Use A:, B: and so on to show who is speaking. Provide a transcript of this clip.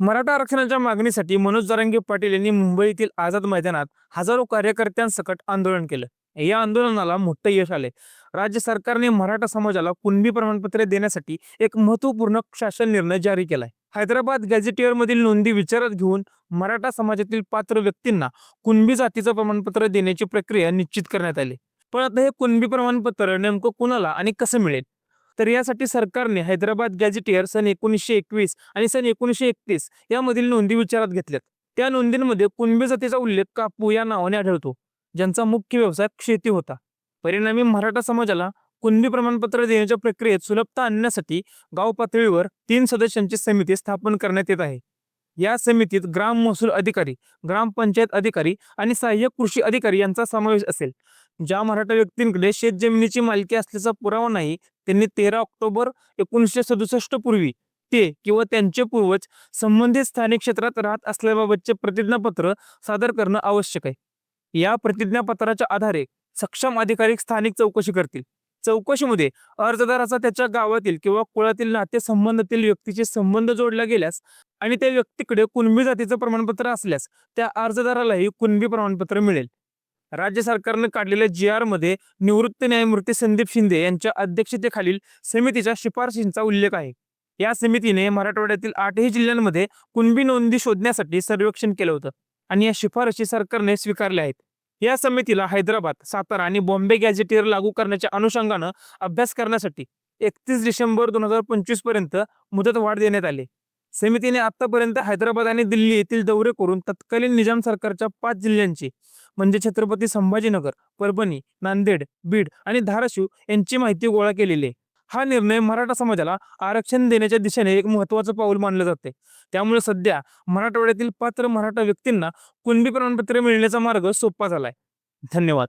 A: मराठा आरक्षणाच्या मागणीसाठी मनोज जरांगे पाटील यांनी मुंबईतील आझाद मैदानात हजारो कार्यकर्त्यांसकट आंदोलन केलं. या आंदोलनाला मोठं यश आले राज्य सरकारने मराठा समाजाला कुणबी प्रमाणपत्रे देण्यासाठी एक महत्त्वपूर्ण शासन निर्णय जारी केलाय. हैदराबाद गॅझेटियर मधील नोंदी विचारात घेऊन मराठा समाजातील पात्र व्यक्तींना कुणबी जातीचं प्रमाणपत्र देण्याची प्रक्रिया निश्चित करण्यात आली. पण आता हे कुणबी प्रमाणपत्र नेमकं कुणाला आणि कसं मिळेल? तर यासाठी सरकारने हैदराबाद गॅझेटियर सन एकोणीसशे एकवीस आणि सन एकोणीसशे एकतीस यामधील नोंदी विचारात घेतल्यात. त्या नोंदींमध्ये कुणबी जातीचा उल्लेख कापू या नावाने आढळतो ज्यांचा मुख्य व्यवसाय शेती होता. परिणामी मराठा समाजाला कुणबी प्रमाणपत्र देण्याच्या प्रक्रियेत सुलभता आणण्यासाठी गाव पातळीवर तीन सदस्यांची समिती स्थापन करण्यात येत आहे. या समितीत ग्राम महसूल अधिकारी ग्रामपंचायत अधिकारी आणि सहाय्यक कृषी अधिकारी यांचा समावेश असेल. ज्या मराठा व्यक्तींकडे शेत जमिनीची मालकी असल्याचा पुरावा नाही त्यांनी तेरा ऑक्टोबर एकोणीसशे सदुसष्ट पूर्वी ते किंवा त्यांचे पूर्वज संबंधित स्थानिक क्षेत्रात राहत असल्याबाबतचे प्रतिज्ञापत्र सादर करणं आवश्यक आहे. या प्रतिज्ञापत्राच्या आधारे सक्षम अधिकारी स्थानिक चौकशी करतील. चौकशीमध्ये अर्जदाराचा त्याच्या गावातील किंवा कुळातील नातेसंबंधातील व्यक्तीचे संबंध जोडला गेल्यास आणि त्या व्यक्तीकडे कुणबी जातीचं प्रमाणपत्र असल्यास त्या अर्जदारालाही कुणबी प्रमाणपत्र मिळेल. राज्य सरकारनं काढलेल्या जी आरमध्ये निवृत्त न्यायमूर्ती संदीप शिंदे यांच्या अध्यक्षतेखालील समितीच्या शिफारशींचा उल्लेख आहे. या समितीने मराठवाड्यातील आठही जिल्ह्यांमध्ये कुणबी नोंदी शोधण्यासाठी सर्वेक्षण केलं होतं आणि या शिफारशी सरकारने स्वीकारल्या आहेत. या समितीला हैदराबाद सातारा आणि बॉम्बे गॅझेटियर लागू करण्याच्या अनुषंगानं अभ्यास करण्यासाठी एकतीस डिसेंबर दोन हजार पंचवीसपर्यंत मुदतवाढ देण्यात आली. समितीने आतापर्यंत हैदराबाद आणि दिल्ली येथील दौरे करून तत्कालीन निजाम सरकारच्या पाच जिल्ह्यांची म्हणजे छत्रपती संभाजीनगर परभणी नांदेड बीड आणि धाराशिव यांची माहिती गोळा केलेली आहे. हा निर्णय मराठा समाजाला आरक्षण देण्याच्या दिशेने एक महत्वाचं पाऊल मानलं जाते. त्यामुळे सध्या मराठवाड्यातील पात्र मराठा व्यक्तींना कुणबी प्रमाणपत्र मिळण्याचा मार्ग सोपा झालाय. धन्यवाद.